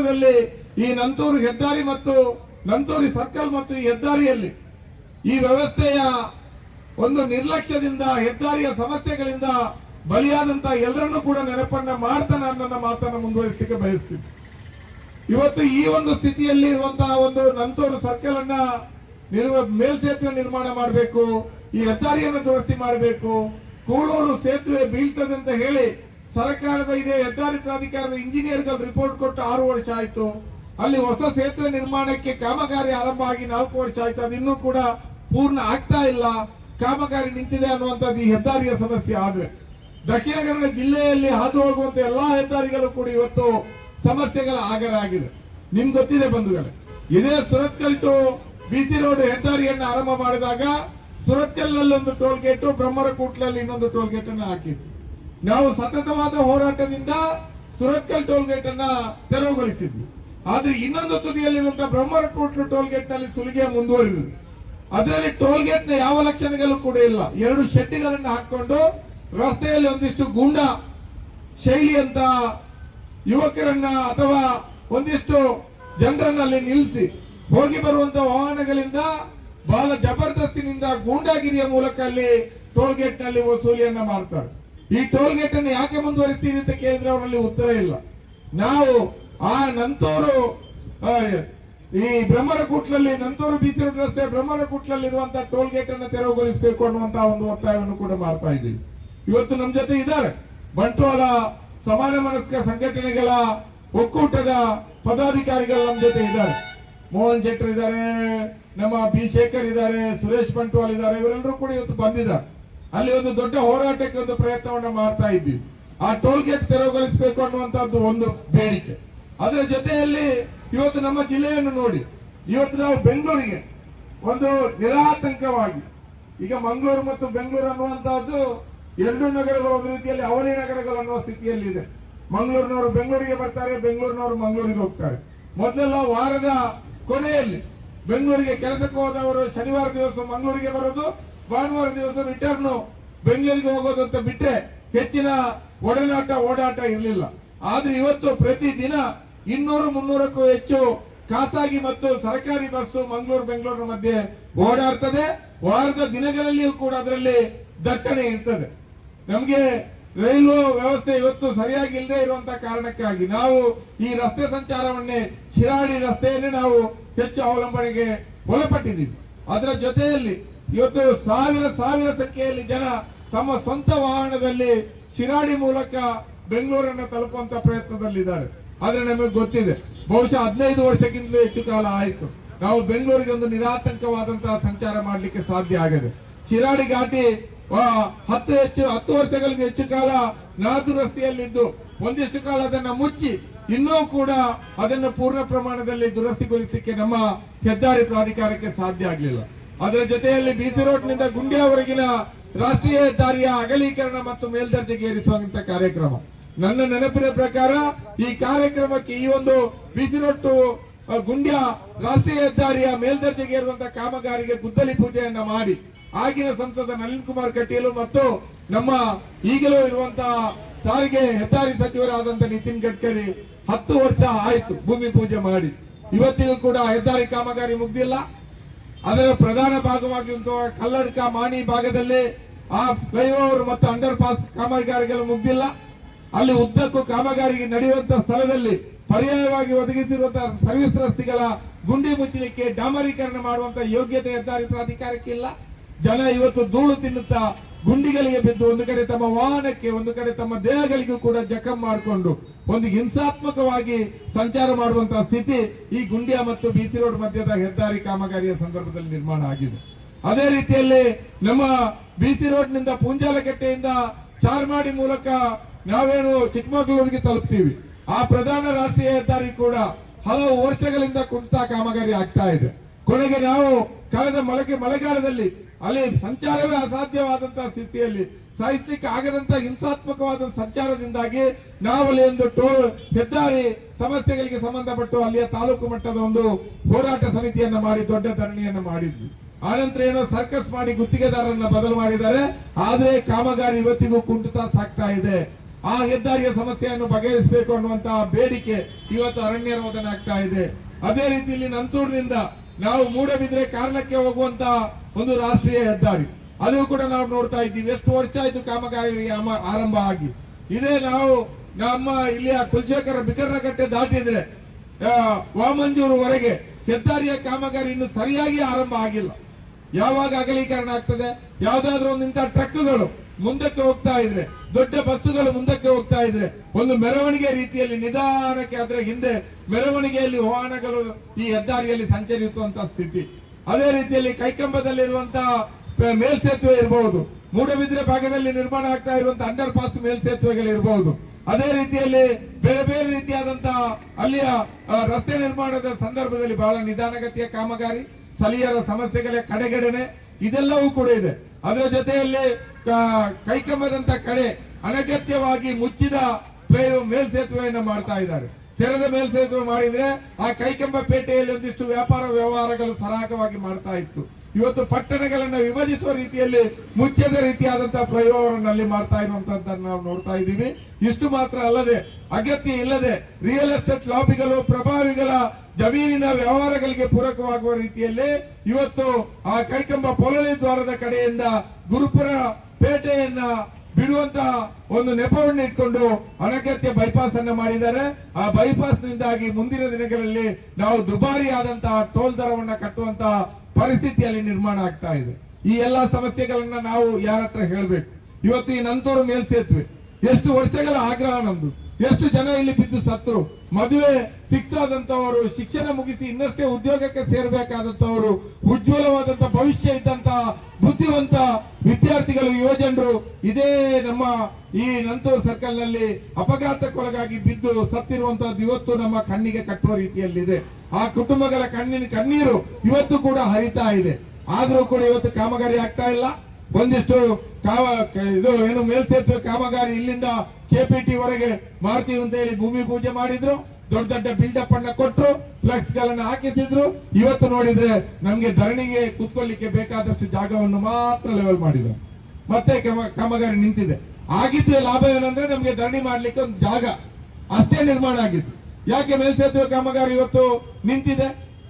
ಸಂದರ್ಭದಲ್ಲಿ ಈ ನಂತೂರು ಹೆದ್ದಾರಿ ಮತ್ತು ನಂತೂರಿ ಸರ್ಕಲ್ ಮತ್ತು ಈ ಹೆದ್ದಾರಿಯಲ್ಲಿ ಈ ವ್ಯವಸ್ಥೆಯ ಒಂದು ನಿರ್ಲಕ್ಷ್ಯದಿಂದ ಹೆದ್ದಾರಿಯ ಸಮಸ್ಯೆಗಳಿಂದ ಬಲಿಯಾದಂತ ಎಲ್ಲರನ್ನೂ ಕೂಡ ನೆನಪನ್ನ ಮಾಡ್ತಾ ನಾನು ನನ್ನ ಮಾತನ್ನು ಮುಂದುವರಿಸಲಿಕ್ಕೆ ಬಯಸ್ತೀನಿ. ಇವತ್ತು ಈ ಒಂದು ಸ್ಥಿತಿಯಲ್ಲಿ ಇರುವಂತಹ ಒಂದು ನಂತೂರು ಸರ್ಕಲ್ ಅನ್ನ ನಿರ್ವ ಮೇಲ್ಸೇತುವೆ ನಿರ್ಮಾಣ ಮಾಡಬೇಕು, ಈ ಹೆದ್ದಾರಿಯನ್ನು ದುರಸ್ತಿ ಮಾಡಬೇಕು, ಕೂಳೂರು ಸೇತುವೆ ಬೀಳ್ತದೆ ಅಂತ ಹೇಳಿ ಸರ್ಕಾರದ ಇದೆ, ಹೆದ್ದಾರಿ ಪ್ರಾಧಿಕಾರದ ಇಂಜಿನಿಯರ್ಗಳು ರಿಪೋರ್ಟ್ ಕೊಟ್ಟು ಆರು ವರ್ಷ ಆಯ್ತು. ಅಲ್ಲಿ ಹೊಸ ಸೇತುವೆ ನಿರ್ಮಾಣಕ್ಕೆ ಕಾಮಗಾರಿ ಆರಂಭ ಆಗಿ ನಾಲ್ಕು ವರ್ಷ ಆಯ್ತು. ಅದು ಇನ್ನೂ ಕೂಡ ಪೂರ್ಣ ಆಗ್ತಾ ಇಲ್ಲ. ಕಾಮಗಾರಿ ನಿಂತಿದೆ ಅನ್ನುವಂಥದ್ದು ಈ ಹೆದ್ದಾರಿಯ ಸಮಸ್ಯೆ ಆದ್ರೆ. ದಕ್ಷಿಣ ಕನ್ನಡ ಜಿಲ್ಲೆಯಲ್ಲಿ ಹಾದು ಹೋಗುವಂತ ಎಲ್ಲಾ ಹೆದ್ದಾರಿಗಳು ಕೂಡ ಇವತ್ತು ಸಮಸ್ಯೆಗಳ ಆಗರ ಆಗಿದೆ. ನಿಮ್ಗೆ ಗೊತ್ತಿದೆ ಬಂಧುಗಳೇ, ಇದೇ ಸುರತ್ಕಲ್ ಟು ಬಿಸಿ ರೋಡ್ ಹೆದ್ದಾರಿಯನ್ನು ಆರಂಭ ಮಾಡಿದಾಗ ಸುರತ್ಕಲ್ನಲ್ಲಿ ಒಂದು ಟೋಲ್ ಗೇಟ್ ಬ್ರಹ್ಮರಕೂಟ್ಲಲ್ಲಿ ಇನ್ನೊಂದು ಟೋಲ್ ಗೇಟ್ ಅನ್ನು ಹಾಕಿದ್ವಿ ನಾವು ಸತತವಾದ ಹೋರಾಟದಿಂದ ಸುರತ್ಕಲ್ ಟೋಲ್ ಗೇಟ್ ಅನ್ನ ತೆರವುಗೊಳಿಸಿದ್ವಿ. ಆದ್ರೆ ಇನ್ನೊಂದು ತುದಿಯಲ್ಲಿರುವಂತಹ ಕೋಟ್ ಟೋಲ್ ಗೇಟ್ನಲ್ಲಿ ಸುಲಿಗೆ ಮುಂದುವರಿದಿದೆ ಅದರಲ್ಲಿ ಟೋಲ್ ಗೇಟ್ನ ಯಾವ ಲಕ್ಷಣಗಳು ಕೂಡ ಇಲ್ಲ. ಎರಡು ಶೆಡ್ಡಿಗಳನ್ನ ಹಾಕೊಂಡು ರಸ್ತೆಯಲ್ಲಿ ಒಂದಿಷ್ಟು ಗುಂಡ ಶೈಲಿ ಅಂತ ಯುವಕರನ್ನ ಅಥವಾ ಒಂದಿಷ್ಟು ಜನರನ್ನಲ್ಲಿ ನಿಲ್ಲಿಸಿ ಹೋಗಿ ಬರುವಂತ ವಾಹನಗಳಿಂದ ಬಹಳ ಜಬರ್ದಸ್ತಿನಿಂದ ಗೂಂಡಾಗಿರಿಯ ಮೂಲಕ ಅಲ್ಲಿ ಟೋಲ್ ಗೇಟ್ನಲ್ಲಿ ವಸೂಲಿಯನ್ನ ಮಾಡ್ತಾರೆ. ಈ ಟೋಲ್ ಗೇಟ್ ಅನ್ನು ಯಾಕೆ ಮುಂದುವರಿಸ್ತೀರಿ ಅಂತ ಕೇಳಿದ್ರೆ ಅವರಲ್ಲಿ ಉತ್ತರ ಇಲ್ಲ. ನಾವು ಆ ನಂತೂರು ಈ ಈ ಬ್ರಹ್ಮರಕೂಟ್ಲಲ್ಲಿ, ನಂತೂರು ಬೀಚ್ ರಸ್ತೆ ಬ್ರಹ್ಮರಕೂಟ್ಲಲ್ಲಿ ಇರುವಂತಹ ಟೋಲ್ ಗೇಟ್ ಅನ್ನು ತೆರವುಗೊಳಿಸಬೇಕು ಅನ್ನುವಂತಹ ಒಂದು ಒತ್ತಾಯವನ್ನು ಕೂಡ ಮಾಡ್ತಾ ಇದ್ದೀವಿ. ಇವತ್ತು ನಮ್ಮ ಜೊತೆ ಇದ್ದಾರೆ ಬಂಟ್ವಾಳ ಸಮಾನ ಮನಸ್ಕ ಸಂಘಟನೆಗಳ ಒಕ್ಕೂಟದ ಪದಾಧಿಕಾರಿಗಳು ನಮ್ಮ ಜೊತೆ ಇದ್ದಾರೆ. ಮೋಹನ್ ಶೆಟ್ಟರ್ ಇದ್ದಾರೆ, ನಮ್ಮ ಬಿ ಶೇಖರ್ ಇದ್ದಾರೆ, ಸುರೇಶ್ ಬಂಟ್ವಾಳ ಇದ್ದಾರೆ, ಇವರೆಲ್ಲರೂ ಕೂಡ ಇವತ್ತು ಬಂದಿದ್ದಾರೆ. ಅಲ್ಲಿ ಒಂದು ದೊಡ್ಡ ಹೋರಾಟಕ್ಕೆ ಒಂದು ಪ್ರಯತ್ನವನ್ನು ಮಾಡ್ತಾ ಇದ್ವಿ. ಆ ಟೋಲ್ ಗೇಟ್ ತೆರವುಗೊಳಿಸಬೇಕು ಅನ್ನುವಂತಹದ್ದು ಒಂದು ಬೇಡಿಕೆ. ಅದರ ಜೊತೆಯಲ್ಲಿ ಇವತ್ತು ನಮ್ಮ ಜಿಲ್ಲೆಯನ್ನು ನೋಡಿ, ಇವತ್ತು ನಾವು ಬೆಂಗಳೂರಿಗೆ ಒಂದು ನಿರಾತಂಕವಾಗಿ, ಈಗ ಮಂಗಳೂರು ಮತ್ತು ಬೆಂಗಳೂರು ಅನ್ನುವಂತಹದ್ದು ಎರಡು ನಗರಗಳು ಒಂದು ರೀತಿಯಲ್ಲಿ ಅವಳಿ ನಗರಗಳು ಅನ್ನುವ ಸ್ಥಿತಿಯಲ್ಲಿ ಇದೆ ಮಂಗಳೂರಿನವರು ಬೆಂಗಳೂರಿಗೆ ಬರ್ತಾರೆ, ಬೆಂಗಳೂರಿನವರು ಮಂಗಳೂರಿಗೆ ಹೋಗ್ತಾರೆ. ಮೊದಲೆಲ್ಲ ವಾರದ ಕೊನೆಯಲ್ಲಿ ಬೆಂಗಳೂರಿಗೆ ಕೆಲಸಕ್ಕೆ ಹೋದವರು ಶನಿವಾರ ದಿವಸ ಮಂಗಳೂರಿಗೆ ಬರೋದು ಭಾನುವಾರ ದಿವಸ ರಿಟರ್ನ್ ಬೆಂಗಳೂರಿಗೆ ಹೋಗೋದಂತ ಬಿಟ್ಟರೆ ಹೆಚ್ಚಿನ ಒಡನಾಟ, ಓಡಾಟ ಇರಲಿಲ್ಲ. ಆದ್ರೆ ಇವತ್ತು ಪ್ರತಿ ದಿನ ಇನ್ನೂರು ಮುನ್ನೂರಕ್ಕೂ ಹೆಚ್ಚು ಖಾಸಗಿ ಮತ್ತು ಸರ್ಕಾರಿ ಬಸ್ಸು ಮಂಗಳೂರು, ಬೆಂಗಳೂರು ಮಧ್ಯೆ ಓಡಾಡ್ತದೆ. ವಾರದ ದಿನಗಳಲ್ಲಿಯೂ ಕೂಡ ಅದರಲ್ಲಿ ದಟ್ಟಣೆ ಇರ್ತದೆ. ನಮಗೆ ರೈಲು ವ್ಯವಸ್ಥೆ ಇವತ್ತು ಸರಿಯಾಗಿ ಇಲ್ಲದೆ ಇರುವಂತ ಕಾರಣಕ್ಕಾಗಿ ನಾವು ಈ ರಸ್ತೆ ಸಂಚಾರವನ್ನೇ ಶಿರಾಡಿ ರಸ್ತೆಯನ್ನೇ ನಾವು ಹೆಚ್ಚು ಅವಲಂಬನೆಗೆ ಒಳಪಟ್ಟಿದ್ದೀವಿ. ಅದರ ಜೊತೆಯಲ್ಲಿ ಇವತ್ತು ಸಾವಿರ ಸಾವಿರ ಸಂಖ್ಯೆಯಲ್ಲಿ ಜನ ತಮ್ಮ ಸ್ವಂತ ವಾಹನದಲ್ಲಿ ಶಿರಾಡಿ ಮೂಲಕ ಬೆಂಗಳೂರನ್ನು ತಲುಪುವಂತ ಪ್ರಯತ್ನದಲ್ಲಿದ್ದಾರೆ. ಆದ್ರೆ ನಮಗೆ ಗೊತ್ತಿದೆ, ಬಹುಶಃ ಹದಿನೈದು ವರ್ಷಕ್ಕಿಂತಲೂ ಹೆಚ್ಚು ಕಾಲ ಆಯಿತು. ನಾವು ಬೆಂಗಳೂರಿಗೆ ಒಂದು ನಿರಾತಂಕವಾದಂತಹ ಸಂಚಾರ ಮಾಡಲಿಕ್ಕೆ ಸಾಧ್ಯ ಆಗಿದೆ. ಶಿರಾಡಿ ಘಾಟಿ ಹತ್ತು ಹೆಚ್ಚು, ಹತ್ತು ವರ್ಷಗಳಿಗೆ ಹೆಚ್ಚು ಕಾಲ ನಾದು ರಸ್ತೆಯಲ್ಲಿದ್ದು, ಒಂದಿಷ್ಟು ಕಾಲ ಅದನ್ನ ಮುಚ್ಚಿ, ಇನ್ನೂ ಕೂಡ ಅದನ್ನು ಪೂರ್ಣ ಪ್ರಮಾಣದಲ್ಲಿ ದುರಸ್ತಿಗೊಳಿಸಲಿಕ್ಕೆ ನಮ್ಮ ಹೆದ್ದಾರಿ ಪ್ರಾಧಿಕಾರಕ್ಕೆ ಸಾಧ್ಯ ಆಗಲಿಲ್ಲ. ಅದರ ಜೊತೆಯಲ್ಲಿ ಬಿಸಿ ರೋಡ್ನಿಂದ ಗುಂಡಿಯವರೆಗಿನ ರಾಷ್ಟ್ರೀಯ ಹೆದ್ದಾರಿಯ ಅಗಲೀಕರಣ ಮತ್ತು ಮೇಲ್ದರ್ಜೆಗೆ ಏರಿಸುವಂತ ಕಾರ್ಯಕ್ರಮ. ನನ್ನ ನೆನಪಿನ ಪ್ರಕಾರ ಈ ಕಾರ್ಯಕ್ರಮಕ್ಕೆ ಈ ಒಂದು ಬಿಸಿ ರೋಡ್ ಗುಂಡ್ಯ ರಾಷ್ಟ್ರೀಯ ಹೆದ್ದಾರಿಯ ಮೇಲ್ದರ್ಜೆಗೆ ಏರುವಂತಹ ಕಾಮಗಾರಿಗೆ ಗುದ್ದಲಿ ಪೂಜೆಯನ್ನ ಮಾಡಿ ಆಗಿನ ಸಂಸದ ನಳಿನ್ ಕುಮಾರ್ ಕಟೀಲು ಮತ್ತು ನಮ್ಮ ಈಗಲೂ ಇರುವಂತಹ ಸಾರಿಗೆ ಹೆದ್ದಾರಿ ಸಚಿವರಾದಂತಹ ನಿತಿನ್ ಗಡ್ಕರಿ ಹತ್ತು ವರ್ಷ ಆಯ್ತು ಭೂಮಿ ಪೂಜೆ ಮಾಡಿ. ಇವತ್ತಿಗೂ ಕೂಡ ಹೆದ್ದಾರಿ ಕಾಮಗಾರಿ ಮುಗ್ದಿಲ್ಲ. ಅದರ ಪ್ರಧಾನ ಭಾಗವಾಗಿರುವಂತಹ ಕಲ್ಲಡ್ಕ ಮಾಣಿ ಭಾಗದಲ್ಲಿ ಆ ಫ್ಲೈಓವರ್ ಮತ್ತು ಅಂಡರ್ ಪಾಸ್ ಕಾಮಗಾರಿಗಳು ಮುಗ್ದಿಲ್ಲ. ಅಲ್ಲಿ ಉದ್ದಕ್ಕೂ ಕಾಮಗಾರಿಗೆ ನಡೆಯುವಂತಹ ಸ್ಥಳದಲ್ಲಿ ಪರ್ಯಾಯವಾಗಿ ಒದಗಿಸಿರುವಂತಹ ಸರ್ವಿಸ್ ರಸ್ತೆಗಳ ಗುಂಡಿ ಮುಚ್ಚಲಿಕ್ಕೆ ಡಾಮರೀಕರಣ ಮಾಡುವಂತಹ ಯೋಗ್ಯತೆ ಹೆದ್ದಾರಿ ಪ್ರಾಧಿಕಾರಕ್ಕೆ ಜನ ಇವತ್ತು ಧೂಳು ತಿನ್ನುತ್ತಾ ಗುಂಡಿಗಳಿಗೆ ಬಿದ್ದು ಒಂದು ಕಡೆ ತಮ್ಮ ವಾಹನಕ್ಕೆ, ಒಂದು ಕಡೆ ತಮ್ಮ ದೇಹಗಳಿಗೂ ಕೂಡ ಜಖಂ ಮಾಡಿಕೊಂಡು ಒಂದು ಹಿಂಸಾತ್ಮಕವಾಗಿ ಸಂಚಾರ ಮಾಡುವಂತಹ ಸ್ಥಿತಿ ಈ ಗುಂಡಿಯ ಮತ್ತು ಬಿಸಿ ರೋಡ್ ಮಧ್ಯದ ಹೆದ್ದಾರಿ ಕಾಮಗಾರಿಯ ಸಂದರ್ಭದಲ್ಲಿ ನಿರ್ಮಾಣ ಆಗಿದೆ. ಅದೇ ರೀತಿಯಲ್ಲಿ ನಮ್ಮ ಬಿಸಿ ರೋಡ್ನಿಂದ ಪುಂಜಾಲಕಟ್ಟೆಯಿಂದ ಚಾರ್ಮಾಡಿ ಮೂಲಕ ನಾವೇನು ಚಿಕ್ಕಮಗಳೂರಿಗೆ ತಲುಪ್ತೀವಿ. ಆ ಪ್ರಧಾನ ರಾಷ್ಟ್ರೀಯ ಹೆದ್ದಾರಿ ಕೂಡ ಹಲವು ವರ್ಷಗಳಿಂದ ಕುಂಠಿತ ಕಾಮಗಾರಿ ಆಗ್ತಾ ಇದೆ. ಕೊನೆಗೆ ನಾವು ಕಳೆದ ಮಳೆಗೆ ಮಳೆಗಾಲದಲ್ಲಿ ಅಲ್ಲಿ ಸಂಚಾರವೇ ಅಸಾಧ್ಯವಾದಂತಹ ಸ್ಥಿತಿಯಲ್ಲಿ ಸಹಿಸಲಿಕ್ಕೆ ಆಗದಂತಹ ಹಿಂಸಾತ್ಮಕವಾದ ಸಂಚಾರದಿಂದಾಗಿ ನಾವಲ್ಲಿ ಒಂದು ಟೋಲ್ ಹೆದ್ದಾರಿ ಸಮಸ್ಯೆಗಳಿಗೆ ಸಂಬಂಧಪಟ್ಟು ಅಲ್ಲಿಯ ತಾಲೂಕು ಮಟ್ಟದ ಒಂದು ಹೋರಾಟ ಸಮಿತಿಯನ್ನ ಮಾಡಿ, ದೊಡ್ಡ ಧರಣಿಯನ್ನು ಮಾಡಿದ್ವಿ. ಆನಂತರ ಏನೋ ಸರ್ಕಸ್ ಮಾಡಿ ಗುತ್ತಿಗೆದಾರರನ್ನ ಬದಲು ಮಾಡಿದ್ದಾರೆ. ಆದರೆ ಕಾಮಗಾರಿ ಇವತ್ತಿಗೂ ಕುಂಠಿತ ಸಾಕ್ತಾ ಇದೆ. ಆ ಹೆದ್ದಾರಿಯ ಸಮಸ್ಯೆಯನ್ನು ಬಗೆಹರಿಸಬೇಕು ಅನ್ನುವಂತಹ ಬೇಡಿಕೆ ಇವತ್ತು ಅರಣ್ಯ ರೋದನ ಆಗ್ತಾ ಇದೆ. ಅದೇ ರೀತಿಯಲ್ಲಿ ನಂತೂರಿನಿಂದ ನಾವು ಮೂಡಬಿದ್ರೆ ಕಾರ್ಲಕ್ಕೆ ಹೋಗುವಂತ ಒಂದು ರಾಷ್ಟ್ರೀಯ ಹೆದ್ದಾರಿ. ಅದು ಕೂಡ ನಾವು ನೋಡ್ತಾ ಇದ್ದೀವಿ. ಎಷ್ಟು ವರ್ಷ ಆಯ್ತು ಕಾಮಗಾರಿ ಆರಂಭ ಆಗಿ. ಇದೇ ನಾವು ನಮ್ಮ ಇಲ್ಲಿಯ ಕುಲಶೇಖರ ಬಿಕರ್ನಕಟ್ಟೆ ದಾಟಿದ್ರೆ ವಾಮಂಜೂರುವರೆಗೆ ಹೆದ್ದಾರಿಯ ಕಾಮಗಾರಿ ಇನ್ನು ಸರಿಯಾಗಿ ಆರಂಭ ಆಗಿಲ್ಲ. ಯಾವಾಗ ಅಗಲೀಕರಣ ಆಗ್ತದೆ? ಯಾವ್ದಾದ್ರು ಒಂದು ಇಂಥ ಟ್ರಕ್ಗಳು ಮುಂದಕ್ಕೆ ಹೋಗ್ತಾ ಇದ್ರೆ, ದೊಡ್ಡ ಬಸ್ಸುಗಳು ಮುಂದಕ್ಕೆ ಹೋಗ್ತಾ ಇದ್ರೆ, ಒಂದು ಮೆರವಣಿಗೆ ರೀತಿಯಲ್ಲಿ ನಿಧಾನಕ್ಕೆ ಅದರ ಹಿಂದೆ ಮೆರವಣಿಗೆಯಲ್ಲಿ ವಾಹನಗಳು ಈ ಹೆದ್ದಾರಿಯಲ್ಲಿ ಸಂಚರಿಸುವಂತ ಸ್ಥಿತಿ. ಅದೇ ರೀತಿಯಲ್ಲಿ ಕೈಕಂಬದಲ್ಲಿರುವಂತಹ ಮೇಲ್ಸೇತುವೆ ಇರಬಹುದು ಮೂಡಬಿದ್ರೆ ಭಾಗದಲ್ಲಿ ನಿರ್ಮಾಣ ಆಗ್ತಾ ಇರುವಂತಹ ಅಂಡರ್ ಪಾಸ್ ಮೇಲ್ಸೇತುವೆಗಳು ಇರಬಹುದು ಅದೇ ರೀತಿಯಲ್ಲಿ ಬೇರೆ ಬೇರೆ ರೀತಿಯಾದಂತಹ ಅಲ್ಲಿಯ ರಸ್ತೆ ನಿರ್ಮಾಣದ ಸಂದರ್ಭದಲ್ಲಿ ಬಹಳ ನಿಧಾನಗತಿಯ ಕಾಮಗಾರಿ, ಸ್ಥಳೀಯರ ಸಮಸ್ಯೆಗಳ ಕಡೆಗಣನೆ ಇದೆಲ್ಲವೂ ಕೂಡ ಇದೆ. ಅದರ ಜೊತೆಯಲ್ಲಿ ಕೈಕಂಬದಂತ ಕಡೆ ಅನಗತ್ಯವಾಗಿ ಮುಚ್ಚಿದ ಮೇಲ್ಸೇತುವೆಯನ್ನು ಮಾಡ್ತಾ ಇದ್ದಾರೆ. ತೆರೆದ ಮೇಲ್ಸೇತುವೆ ಮಾಡಿದ್ರೆ ಆ ಕೈಕಂಬ ಪೇಟೆಯಲ್ಲಿ ಒಂದಿಷ್ಟು ವ್ಯಾಪಾರ ವ್ಯವಹಾರಗಳು ಸರಾಗವಾಗಿ ಮಾಡ್ತಾ ಇತ್ತು. ಇವತ್ತು ಪಟ್ಟಣಗಳನ್ನ ವಿಭಜಿಸುವ ರೀತಿಯಲ್ಲಿ ಮುಚ್ಚದ ರೀತಿಯಾದಂತಹ ಪ್ರಯೋಗವನ್ನಲ್ಲಿ ಮಾಡ್ತಾ ಇರುವಂತದ್ದನ್ನು ನಾವು ನೋಡ್ತಾ ಇದ್ದೀವಿ. ಇಷ್ಟು ಮಾತ್ರ ಅಲ್ಲದೆ, ಅಗತ್ಯ ಇಲ್ಲದೆ ರಿಯಲ್ ಎಸ್ಟೇಟ್ ಲಾಬಿಗಳು ಪ್ರಭಾವಿಗಳ ಜಮೀನಿನ ವ್ಯವಹಾರಗಳಿಗೆ ಪೂರಕವಾಗುವ ರೀತಿಯಲ್ಲಿ ಇವತ್ತು ಆ ಕೈಕಂಬ ಪೊಲಳಿ ದ್ವಾರದ ಕಡೆಯಿಂದ ಗುರುಪುರ ಪೇಟೆಯನ್ನ ಬಿಡುವಂತ ಒಂದು ನೆಪವನ್ನು ಇಟ್ಕೊಂಡು ಅನಗತ್ಯ ಬೈಪಾಸ್ ಅನ್ನ ಮಾಡಿದ್ದಾರೆ. ಆ ಬೈಪಾಸ್ ನಿಂದಾಗಿ ಮುಂದಿನ ದಿನಗಳಲ್ಲಿ ನಾವು ದುಬಾರಿ ಆದಂತಹ ಟೋಲ್ ದರವನ್ನ ಕಟ್ಟುವಂತಹ ಪರಿಸ್ಥಿತಿಯಲ್ಲಿ ನಿರ್ಮಾಣ ಆಗ್ತಾ ಇದೆ. ಈ ಎಲ್ಲಾ ಸಮಸ್ಯೆಗಳನ್ನ ನಾವು ಯಾರ ಹತ್ರ ಹೇಳ್ಬೇಕು? ಇವತ್ತು ಈ ನಂತೂರು ಮೇಲ್ಸೇತುವೆ. ಎಷ್ಟು ವರ್ಷಗಳ ಆಗ್ರಹ ನಮ್ದು. ಎಷ್ಟು ಜನ ಇಲ್ಲಿ ಬಿದ್ದು ಸತ್ರು ಮದುವೆ ಫಿಕ್ಸ್ ಆದಂತವರು ಶಿಕ್ಷಣ ಮುಗಿಸಿ ಇನ್ನಷ್ಟೇ ಉದ್ಯೋಗಕ್ಕೆ ಸೇರ್ಬೇಕಾದಂತವರು ಉಜ್ವಲವಾದಂತ ಭವಿಷ್ಯ ಇದ್ದಂತ ಬುದ್ಧಿವಂತ ವಿದ್ಯಾರ್ಥಿಗಳು ಯುವಜನರು ಇದೇ ನಮ್ಮ ಈ ನಂತೂರು ಸರ್ಕಲ್ನಲ್ಲಿ ಅಪಘಾತಕ್ಕೊಳಗಾಗಿ ಬಿದ್ದು ಸತ್ತಿರುವಂತಹದ್ದು ಇವತ್ತು ನಮ್ಮ ಕಣ್ಣಿಗೆ ಕಟ್ಟುವ ರೀತಿಯಲ್ಲಿದೆ. ಆ ಕುಟುಂಬಗಳ ಕಣ್ಣಿನ ಕಣ್ಣೀರು ಇವತ್ತು ಕೂಡ ಹರಿತಾ ಇದೆ. ಆದ್ರೂ ಕೂಡ ಇವತ್ತು ಕಾಮಗಾರಿ ಆಗ್ತಾ ಇಲ್ಲ. ಒಂದಿಷ್ಟು ಕಾವ ಇದು ಏನು ಮೇಲ್ಸೇತುವೆ ಕಾಮಗಾರಿ ಇಲ್ಲಿಂದ ಕೆಪಿಟಿ ವರೆಗೆ ಮಾಡ್ತೀವಿ ಅಂತ ಹೇಳಿ ಭೂಮಿ ಪೂಜೆ ಮಾಡಿದ್ರು, ದೊಡ್ಡ ದೊಡ್ಡ ಬಿಲ್ಡಪ್ ಅನ್ನ ಕೊಟ್ಟರು ಫ್ಲೆಕ್ಸ್ ಗಳನ್ನ ಹಾಕಿಸಿದ್ರು. ಇವತ್ತು ನೋಡಿದ್ರೆ ನಮ್ಗೆ ಧರಣಿಗೆ ಕೂತ್ಕೊಳ್ಳಿಕ್ಕೆ ಬೇಕಾದಷ್ಟು ಜಾಗವನ್ನು ಮಾತ್ರ ಲೆವೆಲ್ ಮಾಡಿದ್ರು. ಮತ್ತೆ ಕಾಮ- ಕಾಮಗಾರಿ ನಿಂತಿದೆ. ಆಗಿದ್ದು ಲಾಭ ಏನಂದ್ರೆ ನಮ್ಗೆ ಧರಣಿ ಮಾಡ್ಲಿಕ್ಕೆ ಒಂದು ಜಾಗ. ಅಷ್ಟೇ ನಿರ್ಮಾಣ ಆಗಿದ್ದು. ಯಾಕೆ ಮೇಲ್ಸೇತುವೆ ಕಾಮಗಾರಿ ಇವತ್ತು ನಿಂತಿದೆ?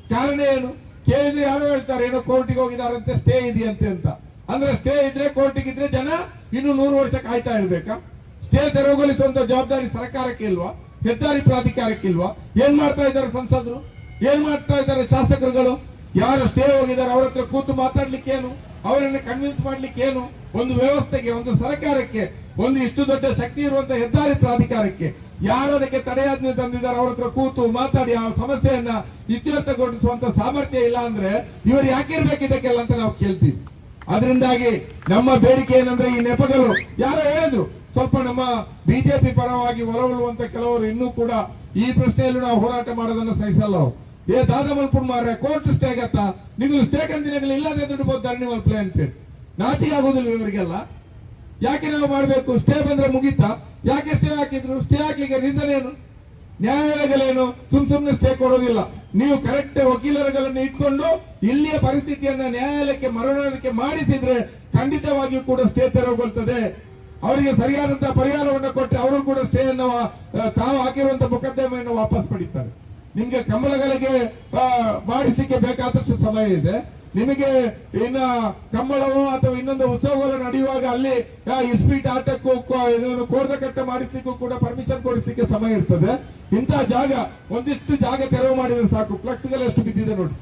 ಕಾರಣ ಏನು? ಕೇಳಿದ್ರೆ ಯಾರು ಹೇಳ್ತಾರೆ, ಏನೋ ಕೋರ್ಟಿಗೆ ಹೋಗಿದಾರಂತೆ ಸ್ಟೇ ಇದೆಯಂತೆ ಅಂತ. ಅಂದ್ರೆ ಸ್ಟೇ ಇದ್ರೆ ಕೋರ್ಟಿಗೆ ಇದ್ರೆ ಜನ ಇನ್ನು ನೂರು ವರ್ಷ ಕಾಯ್ತಾ ಇರ್ಬೇಕಾ? ಸ್ಟೇ ತೆರವುಗೊಳಿಸುವಂತ ಜವಾಬ್ದಾರಿ ಸರ್ಕಾರಕ್ಕೆ ಇಲ್ವಾ? ಹೆದ್ದಾರಿ ಪ್ರಾಧಿಕಾರಕ್ಕೆ ಇಲ್ವಾ? ಏನ್ ಮಾಡ್ತಾ ಇದ್ದಾರೆ ಸಂಸದರು? ಏನ್ ಮಾಡ್ತಾ ಇದ್ದಾರೆ ಶಾಸಕರುಗಳು? ಯಾರು ಸ್ಟೇ ಹೋಗಿದ್ದಾರೆ? ಅವ್ರ ಹತ್ರ ಕೂತು ಮಾತಾಡ್ಲಿಕ್ಕೆ ಏನು? ಅವರನ್ನ ಕನ್ವಿನ್ಸ್ ಮಾಡ್ಲಿಕ್ಕೆ ಏನು? ಒಂದು ವ್ಯವಸ್ಥೆಗೆ, ಒಂದು ಸರ್ಕಾರಕ್ಕೆ, ಒಂದು ಇಷ್ಟು ದೊಡ್ಡ ಶಕ್ತಿ ಇರುವಂತಹ ಹೆದ್ದಾರಿ ಪ್ರಾಧಿಕಾರಕ್ಕೆ ಯಾರು ಅದಕ್ಕೆ ತಡೆಯಾಜ್ಞೆ ತಂದಿದ್ದಾರೆ? ಅವ್ರ ಹತ್ರ ಕೂತು ಮಾತಾಡಿ ಆ ಸಮಸ್ಯೆಯನ್ನ ಇತ್ಯರ್ಥಗೊಳಿಸುವಂತ ಸಾಮರ್ಥ್ಯ ಇಲ್ಲ ಅಂದ್ರೆ ಇವರು ಯಾಕೆ ಇರ್ಬೇಕು ಇದಕ್ಕೆಲ್ಲ ಅಂತ ನಾವು ಕೇಳ್ತೀವಿ. ಅದರಿಂದಾಗಿ ನಮ್ಮ ಬೇಡಿಕೆ ಏನಂದ್ರೆ ಈ ನೆಪಗಳು. ಯಾರೋ ಹೇಳಿದ್ರು ಸ್ವಲ್ಪ ನಮ್ಮ ಬಿಜೆಪಿ ಪರವಾಗಿ ಹೊರವಳುವಂತ ಕೆಲವರು ಇನ್ನೂ ಕೂಡ ಈ ಪ್ರಶ್ನೆಯಲ್ಲಿ ನಾವು ಹೋರಾಟ ಮಾಡೋದನ್ನ ಸಹಿಸಲ್ಲ. ಏ ದಾದಾ ಮಾರ್ರೆ, ಕೋರ್ಟ್ ಸ್ಟೇ ಆಗತ್ತಾ? ನೀವು ಸ್ಟೇ ಕಂದಿನಗಳು ಇಲ್ಲದೆ ದುಡ್ಡು ನೀವು ಪ್ಲಾನ್ ಪೇ ನಾಚಿಕೆ ಆಗೋದಿಲ್ಲ ಇವರಿಗೆಲ್ಲ? ಯಾಕೆ ನಾವು ಮಾಡಬೇಕು? ಸ್ಟೇ ಬಂದ್ರೆ ಮುಗೀತಾ? ಯಾಕೆ ಸ್ಟೇ ಹಾಕಿದ್ರು? ಸ್ಟೇ ಹಾಕ್ಲಿಕ್ಕೆ ರೀಸನ್ ಏನು? ನ್ಯಾಯಾಲಯಗಳೇನು ಸುಮ್ ಸುಮ್ನೆ ಸ್ಟೇ ಕೊಡೋದಿಲ್ಲ. ನೀವು ಕರೆಕ್ಟ್ ವಕೀಲರುಗಳನ್ನು ಇಟ್ಕೊಂಡು ಇಲ್ಲಿಯ ಪರಿಸ್ಥಿತಿಯನ್ನ ನ್ಯಾಯಾಲಯಕ್ಕೆ ಮರಣಕ್ಕೆ ಮಾಡಿಸಿದ್ರೆ ಖಂಡಿತವಾಗಿಯೂ ಕೂಡ ಸ್ಟೇ ತೆರವುಗೊಳ್ತದೆ. ಅವರಿಗೆ ಸರಿಯಾದಂತಹ ಪರಿಹಾರವನ್ನು ಕೊಟ್ಟರೆ ಅವರು ಕೂಡ ಸ್ಟೇ ಅನ್ನು ತಾವು ಹಾಕಿರುವಂತಹ ಮೊಕದ್ದಮೆಯನ್ನು ವಾಪಸ್ ಪಡಿತಾರೆ. ನಿಮ್ಗೆ ಕಂಬಳಗಳಿಗೆ ಮಾಡಿಸಲಿಕ್ಕೆ ಬೇಕಾದಷ್ಟು ಸಮಯ ಇದೆ. ನಿಮಗೆ ಇನ್ನ ಕಂಬಳವೋ ಅಥವಾ ಇನ್ನೊಂದು ಉತ್ಸವಗಳು ನಡೆಯುವಾಗ ಅಲ್ಲಿ ಇಸ್ಪೀಟ್ ಆಟಕ್ಕೂ ಇದನ್ನು ಕೋರ್ದ ಕಟ್ಟ ಮಾಡಿಸ್ಲಿಕ್ಕೂ ಕೂಡ ಪರ್ಮಿಷನ್ ಕೊಡಿಸ್ಲಿಕ್ಕೆ ಸಮಯ ಇರ್ತದೆ. ಇಂತಹ ಜಾಗ, ಒಂದಿಷ್ಟು ಜಾಗ ತೆರವು ಮಾಡಿದ್ರೆ ಸಾಕು. ಫ್ಲೆಕ್ಸ್ಗಳು ಎಷ್ಟು ಬಿದ್ದಿದೆ ನೋಡಿ.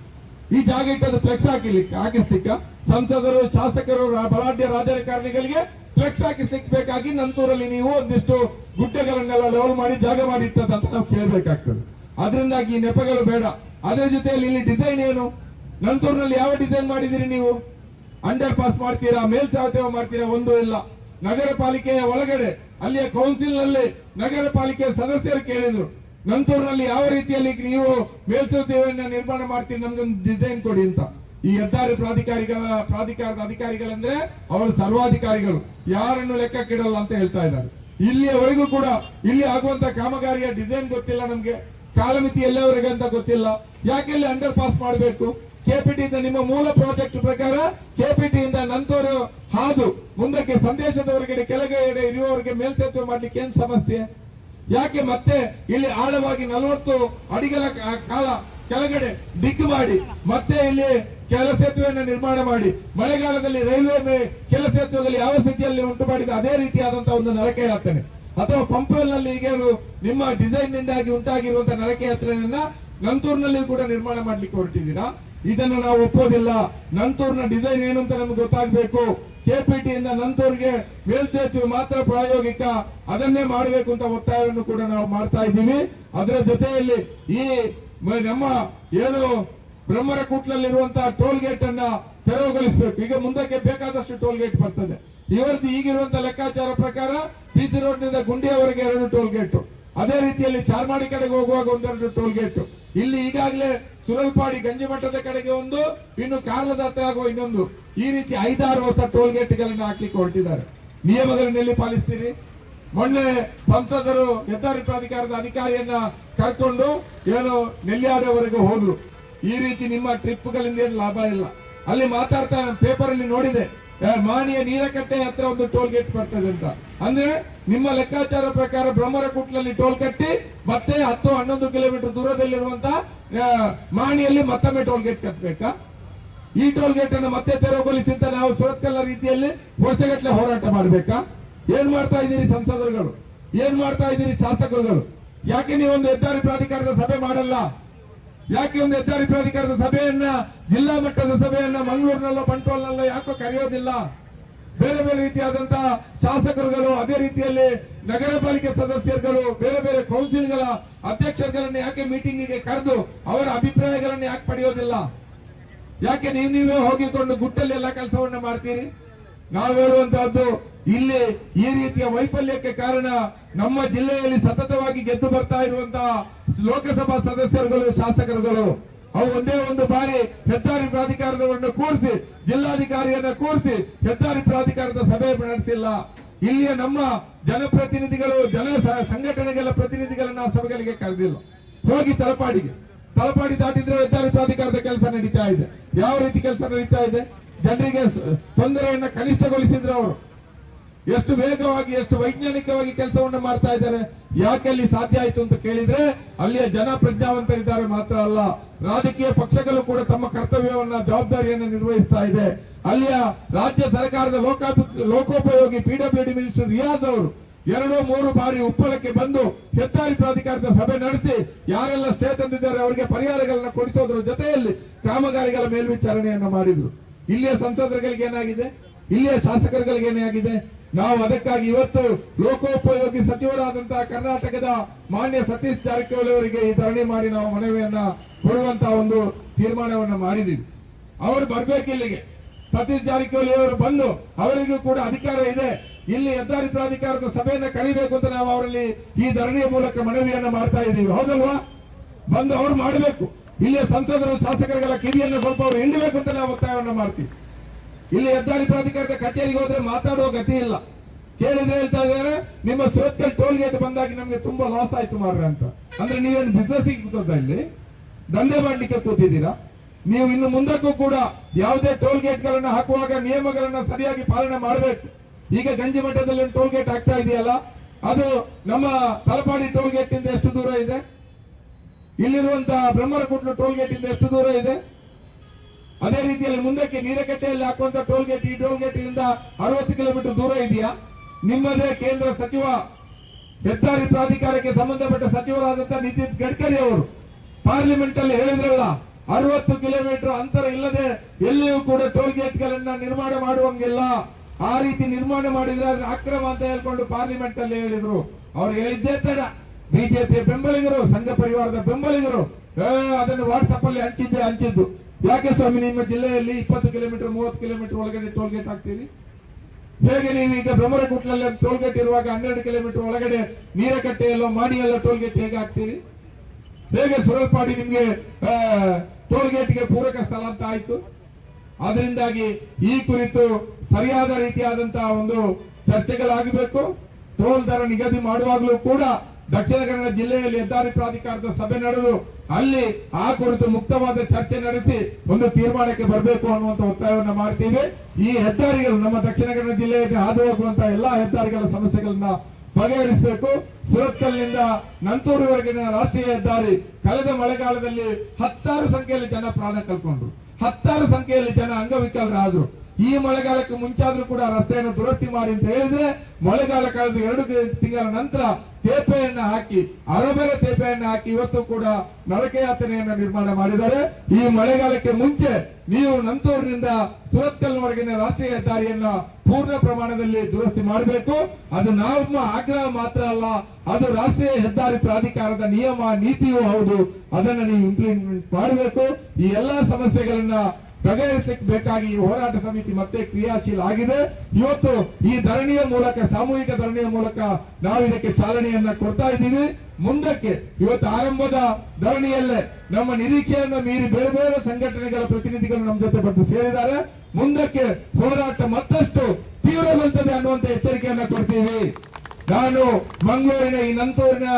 ಈ ಜಾಗ ಇಟ್ಟದ್ದು ಫ್ಲೆಕ್ಸ್ ಹಾಕಿಲಿಕ್ಕೆ, ಹಾಕಿಸ್ಲಿಕ್ಕ. ಸಂಸದರು, ಶಾಸಕರು ಬಲಾಢ್ಯ ರಾಜಕಾರಣಿಗಳಿಗೆ ಫ್ಲೆಕ್ಸ್ ಹಾಕಿ ಸಿಕ್ಬೇಕಾಗಿ ನಂತೂರಲ್ಲಿ ನೀವು ಒಂದಿಷ್ಟು ಗುಡ್ಡೆಗಳನ್ನೆಲ್ಲ ಲೆವೆಲ್ ಮಾಡಿ ಜಾಗ ಮಾಡಿ ಇಟ್ಟದಂತ ನಾವು ಕೇಳಬೇಕಾಗ್ತದೆ. ಅದರಿಂದಾಗಿ ಈ ನೆಪಗಳು ಬೇಡ. ಅದರ ಜೊತೆಯಲ್ಲಿ ಇಲ್ಲಿ ಡಿಸೈನ್ ಏನು? ನಂತೂರಿನಲ್ಲಿ ಯಾವ ಡಿಸೈನ್ ಮಾಡಿದಿರಿ ನೀವು? ಅಂಡರ್ ಪಾಸ್ ಮಾಡ್ತೀರಾ ಮೇಲ್ಸಾವತೇವ ಮಾಡ್ತೀರಾ? ಒಂದು ಇಲ್ಲ. ನಗರ ಪಾಲಿಕೆಯ ಒಳಗಡೆ, ಅಲ್ಲಿಯ ಕೌನ್ಸಿಲ್ನಲ್ಲಿ ನಗರ ಪಾಲಿಕೆಯ ಸದಸ್ಯರು ಕೇಳಿದ್ರು. ನಂತೂರಿನಲ್ಲಿ ಯಾವ ರೀತಿಯಲ್ಲಿ ನೀವು ಮೇಲ್ಸೇತುವೆಯನ್ನ ನಿರ್ಮಾಣ ಮಾಡ್ತೀರಿ? ನಮ್ಗೊಂದು ಡಿಸೈನ್ ಕೊಡಿ ಅಂತ. ಈ ಹೆದ್ದಾರಿ ಪ್ರಾಧಿಕಾರಿಗಳ ಪ್ರಾಧಿಕಾರದ ಅಧಿಕಾರಿಗಳಂದ್ರೆ ಅವರು ಸರ್ವಾಧಿಕಾರಿಗಳು. ಯಾರನ್ನು ಲೆಕ್ಕಕ್ಕಿಡಲ್ಲ ಅಂತ ಹೇಳ್ತಾ ಇದ್ದಾರೆ. ಇಲ್ಲಿಯವರೆಗೂ ಕೂಡ ಇಲ್ಲಿ ಆಗುವಂತ ಕಾಮಗಾರಿಯ ಡಿಸೈನ್ ಗೊತ್ತಿಲ್ಲ ನಮ್ಗೆ. ಕಾಲಮಿತಿ ಎಲ್ಲವರೆಗೆ ಅಂತ ಗೊತ್ತಿಲ್ಲ. ಯಾಕೆ ಇಲ್ಲಿ ಅಂಡರ್ ಪಾಸ್ ಮಾಡಬೇಕು ಕೆಪಿಟಿ ಇಂದ ನಿಮ್ಮ ಮೂಲ ಪ್ರಾಜೆಕ್ಟ್ ಪ್ರಕಾರ ಕೆಪಿಟಿ ಇಂದ ನಂತರ ಹಾದು ಮುಂದಕ್ಕೆ ಸಂದೇಶದವರೆಗೆ ಕೆಳಗಡೆ ಇರುವವರಿಗೆ ಮೇಲ್ಸೇತುವೆ ಮಾಡ್ಲಿಕ್ಕೆ ಏನ್ ಸಮಸ್ಯೆ? ಯಾಕೆ ಮತ್ತೆ ಇಲ್ಲಿ ಆಳವಾಗಿ ನಲವತ್ತು ಅಡಿಗಳ ಕಾ- ಕಾಲ ಕೆಳಗಡೆ ಡಿಗ್ ಮಾಡಿ, ಮತ್ತೆ ಇಲ್ಲಿ ಕೆಲ ಸೇತುವೆಯನ್ನು ನಿರ್ಮಾಣ ಮಾಡಿ. ಮಳೆಗಾಲದಲ್ಲಿ ರೈಲ್ವೆ ಕೆಲ ಸೇತುವೆಗಳಲ್ಲಿ ಯಾವ ಸ್ಥಿತಿಯಲ್ಲಿ ಉಂಟು ಮಾಡಿದ ಅದೇ ರೀತಿಯಾದಂತಹ ಒಂದು ನರಕೆ ಯಾತ್ರೆ ಅಥವಾ ಪಂಪಲ್ನಲ್ಲಿ ಈಗೇನು ನಿಮ್ಮ ಡಿಸೈನ್ ನಿಂದಾಗಿ ಉಂಟಾಗಿರುವಂತಹ ನರಕೆ ಯಾತ್ರೆಯನ್ನ ನಂತೂರ್ನಲ್ಲಿ ಕೂಡ ನಿರ್ಮಾಣ ಮಾಡ್ಲಿಕ್ಕೆ ಹೊರಟಿದ್ದೀರಾ? ಇದನ್ನು ನಾವು ಒಪ್ಪೋದಿಲ್ಲ. ನಂತೂರ್ನ ಡಿಸೈನ್ ಏನು ಅಂತ ನಮ್ಗೆ ಗೊತ್ತಾಗಬೇಕು. ಕೆಪಿಟಿ ಇಂದ ನಂತೂರ್ಗೆ ಮೇಲ್ಸೇತುವೆ ಮಾತ್ರ ಪ್ರಾಯೋಗಿಕ. ಅದನ್ನೇ ಮಾಡಬೇಕು ಅಂತ ಒತ್ತಾಯವನ್ನು ಕೂಡ ನಾವು ಮಾಡ್ತಾ ಇದ್ದೀವಿ. ಅದರ ಜೊತೆಯಲ್ಲಿ ಈ ನಮ್ಮ ಏನು ಬ್ರಹ್ಮರ ಕೂಟ್ಲಲ್ಲಿರುವಂತಹ ಟೋಲ್ ಗೇಟ್ ಅನ್ನ ತೆರವುಗೊಳಿಸಬೇಕು. ಈಗ ಮುಂದಕ್ಕೆ ಬೇಕಾದಷ್ಟು ಟೋಲ್ ಗೇಟ್ ಬರ್ತದೆ. ಇವರದ್ದು ಈಗಿರುವಂತಹ ಲೆಕ್ಕಾಚಾರ ಪ್ರಕಾರ ಸಿ ರೋಡ್ನಿಂದ ಗುಂಡಿಯವರೆಗೆ ಎರಡು ಟೋಲ್ ಗೇಟ್ ಅದೇ ರೀತಿಯಲ್ಲಿ ಚಾರ್ಮಾಡಿ ಕಡೆಗೆ ಹೋಗುವಾಗ ಒಂದೆರಡು ಟೋಲ್ ಗೇಟ್ ಇಲ್ಲಿ ಈಗಾಗಲೇ ಸುರಲ್ಪಾಡಿ ಗಂಜಿಮಠದ ಕಡೆಗೆ ಒಂದು, ಇನ್ನು ಕಾಲದ ಹತ್ರ ಆಗುವ ಇನ್ನೊಂದು. ಈ ರೀತಿ ಐದಾರು ಹೊಸ ಟೋಲ್ ಗೇಟ್ಗಳನ್ನು ಹಾಕ್ಲಿಕ್ಕೆ ಹೊರಟಿದ್ದಾರೆ. ನಿಯಮಗಳನ್ನೆಲ್ಲಿ ಪಾಲಿಸ್ತೀರಿ? ಮೊನ್ನೆ ಸಂಸದರು ಹೆದ್ದಾರಿ ಪ್ರಾಧಿಕಾರದ ಅಧಿಕಾರಿಯನ್ನ ಕರ್ಕೊಂಡು ಏನು ನೆಲ್ಯಾಡವರೆಗೂ ಹೋದ್ರು. ಈ ರೀತಿ ನಿಮ್ಮ ಟ್ರಿಪ್ಗಳಿಂದ ಏನು ಲಾಭ ಇಲ್ಲ. ಅಲ್ಲಿ ಮಾತಾಡ್ತಾ ಪೇಪರ್ ಅಲ್ಲಿ ನೋಡಿದೆ ಮಾಣಿಯ ನೀರಕಟ್ಟೆ ಹತ್ರ ಒಂದು ಟೋಲ್ ಗೇಟ್ ಬರ್ತದೆ ಅಂತ. ಅಂದ್ರೆ ನಿಮ್ಮ ಲೆಕ್ಕಾಚಾರ ಪ್ರಕಾರ ಬ್ರಹ್ಮರ ಕುಟ್ಲಲ್ಲಿ ಟೋಲ್ ಕಟ್ಟಿ, ಮತ್ತೆ ಹತ್ತು ಹನ್ನೊಂದು ಕಿಲೋಮೀಟರ್ ದೂರದಲ್ಲಿರುವಂತ ಮಾಣಿಯಲ್ಲಿ ಮತ್ತೊಮ್ಮೆ ಟೋಲ್ ಗೇಟ್ ಕಟ್ಟಬೇಕಾ ಈ ಟೋಲ್ ಗೇಟ್ ಅನ್ನು ಮತ್ತೆ ತೆರವುಗೊಳಿಸಿ ಅಂತ ನಾವು ಸುರತ್ಕಲ್ಲ ರೀತಿಯಲ್ಲಿ ವರ್ಷಗಟ್ಟಲೆ ಹೋರಾಟ ಮಾಡಬೇಕಾ? ಏನ್ ಮಾಡ್ತಾ ಇದ್ದೀರಿ ಸಂಸದರುಗಳು? ಏನ್ ಮಾಡ್ತಾ ಇದ್ದೀರಿ ಶಾಸಕರುಗಳು? ಯಾಕೆ ನೀವು ಒಂದು ಹೆದ್ದಾರಿ ಪ್ರಾಧಿಕಾರದ ಸಭೆ ಮಾಡಲ್ಲ? ಯಾಕೆ ಒಂದು ಹೆದ್ದಾರಿ ಪ್ರಾಧಿಕಾರದ ಸಭೆಯನ್ನ, ಜಿಲ್ಲಾ ಮಟ್ಟದ ಸಭೆಯನ್ನ ಮಂಗಳೂರಿನಲ್ಲೋ ಬಂಟ್ವಾಲ್ನಲ್ಲೋ ಯಾಕೋ ಕರೆಯೋದಿಲ್ಲ? ಬೇರೆ ಬೇರೆ ರೀತಿಯಾದಂತಹ ಶಾಸಕರುಗಳು, ಅದೇ ರೀತಿಯಲ್ಲಿ ನಗರ ಪಾಲಿಕೆ ಸದಸ್ಯರುಗಳು, ಬೇರೆ ಬೇರೆ ಕೌನ್ಸಿಲ್ಗಳ ಅಧ್ಯಕ್ಷರುಗಳನ್ನ ಯಾಕೆ ಮೀಟಿಂಗಿಗೆ ಕರೆದು ಅವರ ಅಭಿಪ್ರಾಯಗಳನ್ನ ಯಾಕೆ ಪಡೆಯೋದಿಲ್ಲ? ಯಾಕೆ ನೀವು ನೀವೇ ಹೋಗಿಕೊಂಡು ಗುಟ್ಟಲ್ಲಿ ಎಲ್ಲ ಕೆಲಸವನ್ನ ಮಾಡ್ತೀರಿ? ನಾವು ಹೇಳುವಂತಹದ್ದು ಇಲ್ಲಿ ಈ ರೀತಿಯ ವೈಫಲ್ಯಕ್ಕೆ ಕಾರಣ ನಮ್ಮ ಜಿಲ್ಲೆಯಲ್ಲಿ ಸತತವಾಗಿ ಗೆದ್ದು ಬರ್ತಾ ಇರುವಂತಹ ಲೋಕಸಭಾ ಸದಸ್ಯರುಗಳು, ಶಾಸಕರುಗಳು. ಅವು ಒಂದೇ ಒಂದು ಬಾರಿ ಹೆದ್ದಾರಿ ಪ್ರಾಧಿಕಾರದವರನ್ನು ಕೂರಿಸಿ, ಜಿಲ್ಲಾಧಿಕಾರಿಯನ್ನ ಕೂರಿಸಿ ಹೆದ್ದಾರಿ ಪ್ರಾಧಿಕಾರದ ಸಭೆ ನಡೆಸಿಲ್ಲ. ಇಲ್ಲಿಯ ನಮ್ಮ ಜನಪ್ರತಿನಿಧಿಗಳು, ಜನ ಸಂಘಟನೆಗಳ ಪ್ರತಿನಿಧಿಗಳನ್ನ ಸಭೆಗಳಿಗೆ ಕರೆದಿಲ್ಲ. ಹೋಗಿ ತಲಪಾಡಿಗೆ. ತಲಪಾಡಿ ದಾಟಿದ್ರೆ ಹೆದ್ದಾರಿ ಪ್ರಾಧಿಕಾರದ ಕೆಲಸ ನಡೀತಾ ಇದೆ. ಯಾವ ರೀತಿ ಕೆಲಸ ನಡೀತಾ ಇದೆ? ಜನರಿಗೆ ತೊಂದರೆಯನ್ನ ಕನಿಷ್ಠಗೊಳಿಸಿದ್ರು ಅವರು. ಎಷ್ಟು ವೇಗವಾಗಿ, ಎಷ್ಟು ವೈಜ್ಞಾನಿಕವಾಗಿ ಕೆಲಸವನ್ನು ಮಾಡ್ತಾ ಇದ್ದಾರೆ, ಯಾಕೆ ಅಲ್ಲಿ ಸಾಧ್ಯ ಆಯಿತು ಅಂತ ಕೇಳಿದ್ರೆ, ಅಲ್ಲಿಯ ಜನ ಪ್ರಜ್ಞಾವಂತರಿದ್ದಾರೆ ಮಾತ್ರ ಅಲ್ಲ. ರಾಜಕೀಯ ಪಕ್ಷಗಳು ಕೂಡ ತಮ್ಮ ಕರ್ತವ್ಯವನ್ನ, ಜವಾಬ್ದಾರಿಯನ್ನು ನಿರ್ವಹಿಸ್ತಾ ಇದೆ. ಅಲ್ಲಿಯ ರಾಜ್ಯ ಸರ್ಕಾರದ ಲೋಕಾಪಿ, ಲೋಕೋಪಯೋಗಿ ಪಿಡಬ್ಲ್ಯೂಡಿ ಮಿನಿಸ್ಟರ್ ರಿಯಾಜ್ ಅವರು ಎರಡು ಮೂರು ಬಾರಿ ಉಪ್ಪಳಕ್ಕೆ ಬಂದು ಹೆದ್ದಾರಿ ಪ್ರಾಧಿಕಾರದ ಸಭೆ ನಡೆಸಿ ಯಾರೆಲ್ಲ ಸ್ಟೇ ತಂದಿದ್ದಾರೆ, ಅವರಿಗೆ ಪರಿಹಾರಗಳನ್ನ ಕೊಡಿಸೋದ್ರ ಜೊತೆಯಲ್ಲಿ ಕಾಮಗಾರಿಗಳ ಮೇಲ್ವಿಚಾರಣೆಯನ್ನು ಮಾಡಿದ್ರು. ಇಲ್ಲಿಯ ಸಂಸದರುಗಳಿಗೆ ಏನಾಗಿದೆ? ಇಲ್ಲಿಯ ಶಾಸಕರುಗಳಿಗೆ ಏನಾಗಿದೆ? ನಾವು ಅದಕ್ಕಾಗಿ ಇವತ್ತು ಲೋಕೋಪಯೋಗಿ ಸಚಿವರಾದಂತಹ ಕರ್ನಾಟಕದ ಮಾನ್ಯ ಸತೀಶ್ ಜಾರಕಿಹೊಳಿ ಅವರಿಗೆ ಈ ಧರಣಿ ಮಾಡಿ ನಾವು ಮನವಿಯನ್ನ ಕೊಡುವಂತಹ ಒಂದು ತೀರ್ಮಾನವನ್ನ ಮಾಡಿದೀವಿ. ಅವರು ಬರ್ಬೇಕು ಇಲ್ಲಿಗೆ. ಸತೀಶ್ ಜಾರಕಿಹೊಳಿ ಅವರು ಬಂದು ಅವರಿಗೂ ಕೂಡ ಅಧಿಕಾರ ಇದೆ. ಇಲ್ಲಿ ಹೆದ್ದಾರಿ ಪ್ರಾಧಿಕಾರದ ಸಭೆಯನ್ನ ಕರೀಬೇಕು ಅಂತ ನಾವು ಅವರಲ್ಲಿ ಈ ಧರಣಿಯ ಮೂಲಕ ಮನವಿಯನ್ನ ಮಾಡ್ತಾ ಇದ್ದೀವಿ. ಹೌದಲ್ವಾ? ಬಂದು ಅವ್ರು ಮಾಡಬೇಕು. ಇಲ್ಲಿಯ ಸಂಸದರು, ಶಾಸಕರುಗಳ ಕಿವಿಯನ್ನು ಸ್ವಲ್ಪ ಅವರು ಹಿಂಡಬೇಕು ಅಂತ ನಾವು ಒತ್ತಾಯವನ್ನು ಮಾಡ್ತೀವಿ. ಇಲ್ಲಿ ಹೆದ್ದಾರಿ ಪ್ರಾಧಿಕಾರದ ಕಚೇರಿಗೆ ಹೋದ್ರೆ ಮಾತಾಡುವ ಗತಿ ಇಲ್ಲ. ಕೇಳಿದ್ರೆ ಹೇಳ್ತಾ ಇದ್ದಾರೆ, ನಿಮ್ಮ ಸುರತ್ಕಲ್ ಟೋಲ್ ಗೇಟ್ ಬಂದಾಗ ನಮ್ಗೆ ತುಂಬಾ ಲಾಸ್ ಆಯ್ತು ಮಾರ್ರೆ ಅಂತ. ಅಂದ್ರೆ ನೀವೇನು ಬಿಸ್ನೆಸ್ ಕೂತದ ಇಲ್ಲಿ? ದಂಧೆ ಮಾಡ್ಲಿಕ್ಕೆ ಕೂತಿದ್ದೀರಾ? ನೀವು ಇನ್ನು ಮುಂದಕ್ಕೂ ಕೂಡ ಯಾವುದೇ ಟೋಲ್ ಗೇಟ್ ಗಳನ್ನ ಹಾಕುವಾಗ ನಿಯಮಗಳನ್ನ ಸರಿಯಾಗಿ ಪಾಲನೆ ಮಾಡಬೇಕು. ಈಗ ಗಂಜಿ ಮಠದಲ್ಲಿ ಒಂದು ಟೋಲ್ ಗೇಟ್ ಆಗ್ತಾ ಇದೆಯಲ್ಲ, ಅದು ನಮ್ಮ ತಲಪಾಡಿ ಟೋಲ್ ಗೇಟ್ ಇಂದ ಎಷ್ಟು ದೂರ ಇದೆ? ಇಲ್ಲಿರುವಂತಹ ಬ್ರಹ್ಮರಕುಟ್ಲು ಟೋಲ್ ಗೇಟ್ ಇಂದ ಎಷ್ಟು ದೂರ ಇದೆ? ಅದೇ ರೀತಿಯಲ್ಲಿ ಮುಂದಕ್ಕೆ ನೀರಕಟ್ಟೆಯಲ್ಲಿ ಹಾಕುವಂತ ಟೋಲ್ ಗೇಟ್ ಈ ಟೋಲ್ ಗೇಟ್ ಇಂದ ಅರವತ್ತು ಕಿಲೋಮೀಟರ್ ದೂರ ಇದೆಯಾ? ನಿಮ್ಮದೇ ಕೇಂದ್ರ ಸಚಿವ, ಹೆದ್ದಾರಿ ಪ್ರಾಧಿಕಾರಕ್ಕೆ ಸಂಬಂಧಪಟ್ಟ ಸಚಿವರಾದಂತಹ ನಿತಿನ್ ಗಡ್ಕರಿ ಅವರು. ಪಾರ್ಲಿಮೆಂಟ್ ಅಲ್ಲಿ ಹೇಳಿದ್ರಲ್ಲ, ಅರವತ್ತು ಕಿಲೋಮೀಟರ್ ಅಂತರ ಇಲ್ಲದೆ ಎಲ್ಲಿಯೂ ಕೂಡ ಟೋಲ್ ಗೇಟ್ ಗಳನ್ನ ನಿರ್ಮಾಣ ಮಾಡುವಂಗಿಲ್ಲ. ಆ ರೀತಿ ನಿರ್ಮಾಣ ಮಾಡಿದ್ರೆ ಅದ್ರ ಅಕ್ರಮ ಅಂತ ಹೇಳ್ಕೊಂಡು ಪಾರ್ಲಿಮೆಂಟ್ ಅಲ್ಲಿ ಹೇಳಿದ್ರು. ಅವ್ರು ಹೇಳಿದ್ದೇ ತಡ. ಬಿಜೆಪಿ ಬೆಂಬಲಿಗರು, ಸಂಘ ಪರಿವಾರದ ಬೆಂಬಲಿಗರು ಅದನ್ನು ವಾಟ್ಸಪ್ ಅಲ್ಲಿ ಹಂಚಿದ್ದೆ, ಹಂಚಿದ್ದು. ಯಾಕೆ ಸ್ವಾಮಿ ನಿಮ್ಮ ಜಿಲ್ಲೆಯಲ್ಲಿ ಇಪ್ಪತ್ತು ಕಿಲೋಮೀಟರ್, ಮೂವತ್ತು ಕಿಲೋಮೀಟರ್ ಒಳಗಡೆ ಟೋಲ್ ಗೇಟ್ ಹಾಕ್ತೀರಿ? ಹೇಗೆ ನೀವು ಈಗ ಭ್ರಮರಕುಟ್ಲಲ್ಲಿ ಟೋಲ್ ಗೇಟ್ ಇರುವಾಗ ಹನ್ನೆರಡು ಕಿಲೋಮೀಟರ್ ಒಳಗಡೆ ನೀರಕಟ್ಟೆಯಲ್ಲೋ ಮಾಡಿಯಲ್ಲೋ ಟೋಲ್ ಗೇಟ್ ಹೇಗೆ ಹಾಕ್ತೀರಿ? ಹೇಗೆ ಸುರಲ್ಪಾಡಿ ನಿಮ್ಗೆ ಟೋಲ್ ಗೇಟ್ಗೆ ಪೂರಕ ಸ್ಥಳ ಅಂತ ಆಯ್ತು? ಅದರಿಂದಾಗಿ ಈ ಕುರಿತು ಸರಿಯಾದ ರೀತಿಯಾದಂತಹ ಒಂದು ಚರ್ಚೆಗಳಾಗಬೇಕು. ಟೋಲ್ ದರ ನಿಗದಿ ಮಾಡುವಾಗಲೂ ಕೂಡ ದಕ್ಷಿಣ ಕನ್ನಡ ಜಿಲ್ಲೆಯಲ್ಲಿ ಹೆದ್ದಾರಿ ಪ್ರಾಧಿಕಾರದ ಸಭೆ ನಡೆದು ಅಲ್ಲಿ ಆ ಕುರಿತು ಮುಕ್ತವಾದ ಚರ್ಚೆ ನಡೆಸಿ ಒಂದು ತೀರ್ಮಾನಕ್ಕೆ ಬರಬೇಕು ಅನ್ನುವಂತ ಒತ್ತಾಯವನ್ನು ಮಾಡ್ತೀವಿ. ಈ ಹೆದ್ದಾರಿಗಳು ನಮ್ಮ ದಕ್ಷಿಣ ಕನ್ನಡ ಜಿಲ್ಲೆಯಲ್ಲಿ ಹಾದು ಹೋಗುವಂತಹ ಎಲ್ಲಾ ಹೆದ್ದಾರಿಗಳ ಸಮಸ್ಯೆಗಳನ್ನ ಬಗೆಹರಿಸಬೇಕು. ಸುರತ್ಕಲ್ನಿಂದ ನಂತೂರುವರೆಗಿನ ರಾಷ್ಟ್ರೀಯ ಹೆದ್ದಾರಿ ಕಳೆದ ಮಳೆಗಾಲದಲ್ಲಿ ಹತ್ತಾರು ಸಂಖ್ಯೆಯಲ್ಲಿ ಜನ ಪ್ರಾಣ ಕಳ್ಕೊಂಡ್ರು. ಹತ್ತಾರು ಸಂಖ್ಯೆಯಲ್ಲಿ ಜನ ಅಂಗವಿಕಲರಾದ್ರು ಈ ಮಳೆಗಾಲಕ್ಕೆ ಮುಂಚಾದ್ರೂ ಕೂಡ ರಸ್ತೆಯನ್ನು ದುರಸ್ತಿ ಮಾಡಿ ಅಂತ ಹೇಳಿದ್ರೆ ಮಳೆಗಾಲ ಕಳೆದು ಎರಡು ತಿಂಗಳ ನಂತರ ತೇಪೆಯನ್ನ ಹಾಕಿ, ಅರಬರ ತೇಪೆಯನ್ನ ಹಾಕಿ ಇವತ್ತು ಕೂಡ ನರಕಯಾತನೆಯನ್ನ ನಿರ್ಮಾಣ ಮಾಡಿದ್ದಾರೆ. ಈ ಮಳೆಗಾಲಕ್ಕೆ ಮುಂಚೆ ನೀವು ನಂತೂರಿನಿಂದ ಸುರತ್ಕಲ್ವರೆಗಿನ ರಾಷ್ಟ್ರೀಯ ಹೆದ್ದಾರಿಯನ್ನ ಪೂರ್ಣ ಪ್ರಮಾಣದಲ್ಲಿ ದುರಸ್ತಿ ಮಾಡಬೇಕು. ಅದು ನಮ್ಮ ಆಗ್ರಹ ಮಾತ್ರ ಅಲ್ಲ, ಅದು ರಾಷ್ಟ್ರೀಯ ಹೆದ್ದಾರಿ ಪ್ರಾಧಿಕಾರದ ನಿಯಮ, ನೀತಿಯೂ ಹೌದು. ಅದನ್ನ ನೀವು ಇಂಪ್ಲಿಮೆಂಟ್ ಮಾಡಬೇಕು. ಈ ಎಲ್ಲಾ ಸಮಸ್ಯೆಗಳನ್ನ ಬಗೆಹರಿಸಲಿಕ್ಕೆ ಬೇಕಾಗಿ ಈ ಹೋರಾಟ ಸಮಿತಿ ಮತ್ತೆ ಕ್ರಿಯಾಶೀಲ ಆಗಿದೆ. ಇವತ್ತು ಈ ಧರಣಿಯ ಮೂಲಕ, ಸಾಮೂಹಿಕ ಧರಣಿಯ ಮೂಲಕ ನಾವು ಇದಕ್ಕೆ ಚಾಲನೆಯನ್ನ ಕೊಡ್ತಾ ಇದ್ದೀವಿ. ಮುಂದಕ್ಕೆ ಇವತ್ತು ಆರಂಭದ ಧರಣಿಯಲ್ಲೇ ನಮ್ಮ ನಿರೀಕ್ಷೆಯನ್ನು ಮೀರಿ ಬೇರೆ ಬೇರೆ ಸಂಘಟನೆಗಳ ಪ್ರತಿನಿಧಿಗಳು ನಮ್ಮ ಜೊತೆ ಬಂದು ಸೇರಿದ್ದಾರೆ. ಮುಂದಕ್ಕೆ ಹೋರಾಟ ಮತ್ತಷ್ಟು ತೀವ್ರಗೊಳ್ತದೆ ಅನ್ನುವಂತ ಎಚ್ಚರಿಕೆಯನ್ನ ಕೊಡ್ತೀವಿ. ನಾನು ಮಂಗಳೂರಿನ, ಈ ನಂತೂರಿನ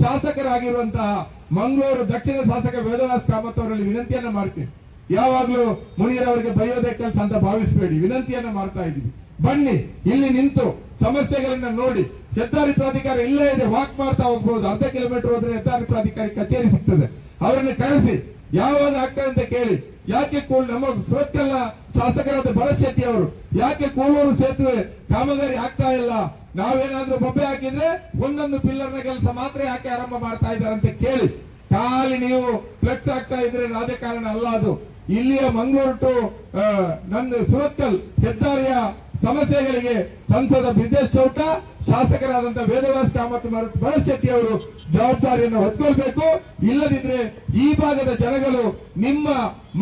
ಶಾಸಕರಾಗಿರುವಂತಹ ಮಂಗಳೂರು ದಕ್ಷಿಣ ಶಾಸಕ ವೇದವಾಸ್ ಕಾಮತ್ ಅವರಲ್ಲಿ ವಿನಂತಿಯನ್ನ ಮಾಡ್ತೀನಿ. ಯಾವಾಗ್ಲೂ ಮುನಿಯರವರಿಗೆ ಬೈಯೋದೇ ಕೆಲಸ ಅಂತ ಭಾವಿಸಬೇಡಿ. ವಿನಂತಿಯನ್ನ ಮಾಡ್ತಾ ಇದ್ದೀವಿ. ಬನ್ನಿ, ಇಲ್ಲಿ ನಿಂತು ಸಮಸ್ಯೆಗಳನ್ನ ನೋಡಿ. ಹೆದ್ದಾರಿ ಪ್ರಾಧಿಕಾರ ಇಲ್ಲೇ ಇದೆ ವಾಕ್ ಮಾಡ್ತಾ ಹೋಗ್ಬಹುದು ಅರ್ಧ ಕಿಲೋಮೀಟರ್ ಹೋದ್ರೆ ಹೆದ್ದಾರಿ ಪ್ರಾಧಿಕಾರಿ ಕಚೇರಿ ಸಿಗ್ತದೆ. ಅವರನ್ನು ಕರೆಸಿ, ಯಾವಾಗ ಆಗ್ತದೆ ಅಂತ ಕೇಳಿ. ಯಾಕೆ ಕೂಲ್ ನಮ್ಮ ಸೋತ್ಕಲ್ಲ ಶಾಸಕರಾದ ಭರತ್ ಅವರು, ಯಾಕೆ ಕೂಲೂರು ಸೇತುವೆ ಕಾಮಗಾರಿ ಆಗ್ತಾ ಇಲ್ಲ? ನಾವೇನಾದ್ರೂ ಬೊಬ್ಬೆ ಹಾಕಿದ್ರೆ ಒಂದೊಂದು ಪಿಲ್ಲರ್ನ ಕೆಲಸ ಮಾತ್ರ ಯಾಕೆ ಆರಂಭ ಮಾಡ್ತಾ ಇದ್ದಾರೆ ಅಂತ ಕೇಳಿ. ಖಾಲಿ ನೀವು ಫ್ಲೆಕ್ಸ್ ಆಗ್ತಾ ಇದ್ರೆ ರಾಜಕಾರಣ ಅಲ್ಲ ಅದು. ಇಲ್ಲಿಯ ಮಂಗಳೂರು ಟು ನನ್ನ ಸುರತ್ಕಲ್ ಹೆದ್ದಾರಿಯ ಸಮಸ್ಯೆಗಳಿಗೆ ಸಂಸದ ಬಿದ್ದೇಶ್ ಚೌಟ ಶಾಸಕರಾದಂತಹ ವೇದವ್ಯಾಸ ಕಾಮತ್ ಭರತ್ ಶೆಟ್ಟಿ ಅವರು ಜವಾಬ್ದಾರಿಯನ್ನು ಹೊತ್ಕೊಳ್ಬೇಕು. ಇಲ್ಲದಿದ್ರೆ ಈ ಭಾಗದ ಜನಗಳು ನಿಮ್ಮ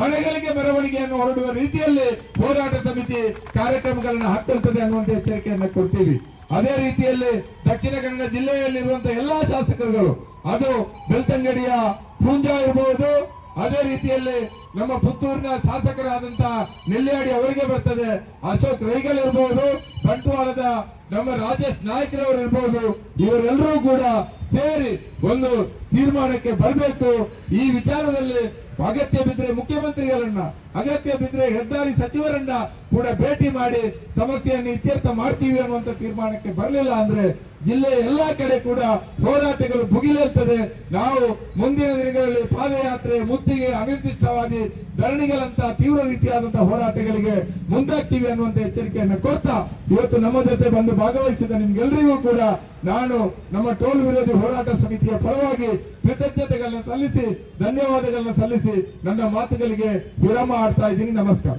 ಮನೆಗಳಿಗೆ ಮೆರವಣಿಗೆಯನ್ನು ಹೊರಡುವ ರೀತಿಯಲ್ಲಿ ಹೋರಾಟ ಸಮಿತಿ ಕಾರ್ಯಕ್ರಮಗಳನ್ನು ಹಾಕೊಳ್ತದೆ ಅನ್ನುವಂತ ಎಚ್ಚರಿಕೆಯನ್ನು ಕೊಡ್ತೀವಿ. ಅದೇ ರೀತಿಯಲ್ಲಿ ದಕ್ಷಿಣ ಕನ್ನಡ ಜಿಲ್ಲೆಯಲ್ಲಿರುವಂತಹ ಎಲ್ಲಾ ಶಾಸಕರುಗಳು, ಅದು ಬೆಳ್ತಂಗಡಿಯ ಪೂಂಜಾ ಇರಬಹುದು ಅದೇ ರೀತಿಯಲ್ಲಿ ನಮ್ಮ ಪುತ್ತೂರಿನ ಶಾಸಕರಾದಂತಹ ನೆಲ್ಲಿಯಾಡಿ ಅವರಿಗೆ ಬರ್ತದೆ. ಅಶೋಕ್ ರೈಗಲ್ ಇರಬಹುದು ಬಂಟ್ವಾಳದ ನಮ್ಮ ರಾಜೇಶ್ ನಾಯಕರವರು ಇರಬಹುದು ಇವರೆಲ್ಲರೂ ಕೂಡ ಸೇರಿ ಒಂದು ತೀರ್ಮಾನಕ್ಕೆ ಬರಬೇಕು. ಈ ವಿಚಾರದಲ್ಲಿ ಅಗತ್ಯ ಬಿದ್ದರೆ ಮುಖ್ಯಮಂತ್ರಿಗಳನ್ನ, ಅಗತ್ಯ ಬಿದ್ದರೆ ಹೆದ್ದಾರಿ ಸಚಿವರನ್ನ ಕೂಡ ಭೇಟಿ ಮಾಡಿ ಸಮಸ್ಯೆಯನ್ನು ಇತ್ಯರ್ಥ ಮಾಡ್ತೀವಿ ಅನ್ನುವಂತ ತೀರ್ಮಾನಕ್ಕೆ ಬರಲಿಲ್ಲ ಅಂದ್ರೆ ಜಿಲ್ಲೆಯ ಎಲ್ಲಾ ಕಡೆ ಕೂಡ ಹೋರಾಟಗಳು ಭುಗಿಲೇರ್ತದೆ. ನಾವು ಮುಂದಿನ ದಿನಗಳಲ್ಲಿ ಪಾದಯಾತ್ರೆ, ಮುತ್ತಿಗೆ ಅನಿರ್ದಿಷ್ಟವಾಗಿ ಧರಣಿಗಳಂತಹ ತೀವ್ರ ರೀತಿಯಾದಂತಹ ಹೋರಾಟಗಳಿಗೆ ಮುಂದಾಗ್ತೀವಿ ಅನ್ನುವಂತ ಎಚ್ಚರಿಕೆಯನ್ನು ಕೊಡ್ತಾ ಇವತ್ತು ನಮ್ಮ ಜೊತೆ ಬಂದು ಭಾಗವಹಿಸಿದ ನಿಮ್ಗೆಲ್ಲರಿಗೂ ಕೂಡ ನಾನು ನಮ್ಮ ಟೋಲ್ ವಿರೋಧಿ ಹೋರಾಟ ಸಮಿತಿಯ ಪರವಾಗಿ ಕೃತಜ್ಞತೆಗಳನ್ನು ಸಲ್ಲಿಸಿ, ಧನ್ಯವಾದಗಳನ್ನು ಸಲ್ಲಿಸಿ ನನ್ನ ಮಾತುಗಳಿಗೆ ವಿರಾಮ ಆಡ್ತಾ ಇದ್ದೀನಿ. ನಮಸ್ಕಾರ.